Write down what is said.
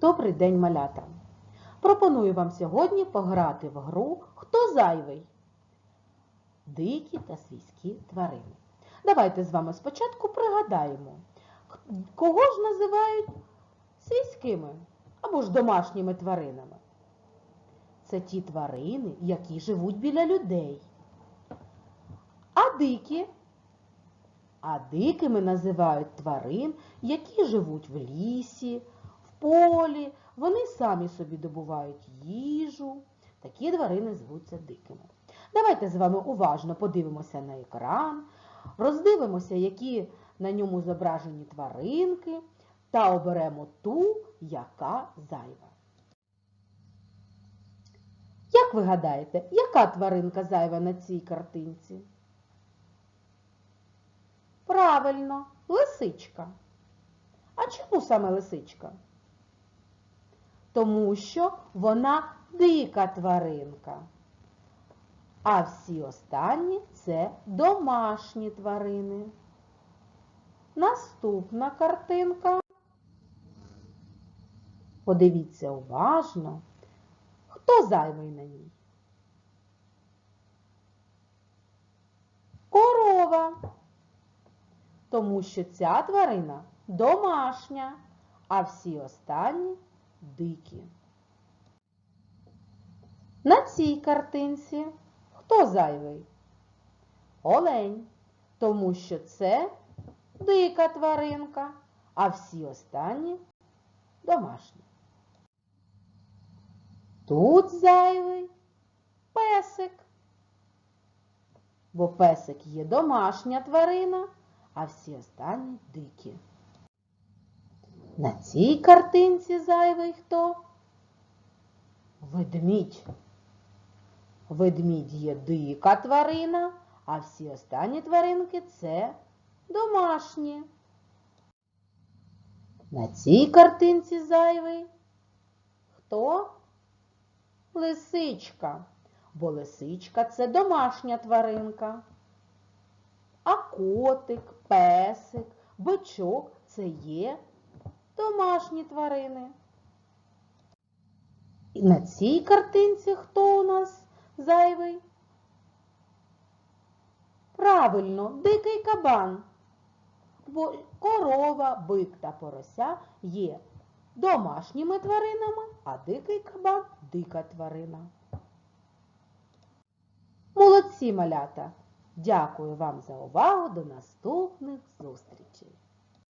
Добрий день, малята! Пропоную вам сьогодні пограти в гру Хто зайвий? Дикі та свійські тварини. Давайте з вами спочатку пригадаємо, кого ж називають свійськими або ж домашніми тваринами. Це ті тварини, які живуть біля людей. А дикі? А дикими називають тварин, які живуть в лісі, полі, вони самі собі добувають їжу. Такі тварини звуться дикими. Давайте з вами уважно подивимося на екран, роздивимося, які на ньому зображені тваринки, та оберемо ту, яка зайва. Як ви гадаєте, яка тваринка зайва на цій картинці? Правильно, лисичка. А чому саме лисичка? Тому що вона дика тваринка. А всі останні це домашні тварини. Наступна картинка. Подивіться уважно, хто зайвий на ній? Корова. Тому що ця тварина домашня, а всі останні дикі. На цій картинці хто зайвий? Олень, тому що це дика тваринка, а всі останні домашні. Тут зайвий песик, бо песик є домашня тварина, а всі останні дикі. На цій картинці зайвий хто? Ведмідь. Ведмідь є дика тварина, а всі останні тваринки це домашні. На цій картинці зайвий хто? Лисичка, бо лисичка це домашня тваринка. А котик, песик, бичок це є домашні тварини. І на цій картинці хто у нас зайвий? Правильно, дикий кабан. Бо корова, бик та порося є домашніми тваринами, а дикий кабан дика тварина. Молодці малята! Дякую вам за увагу. До наступних зустрічей!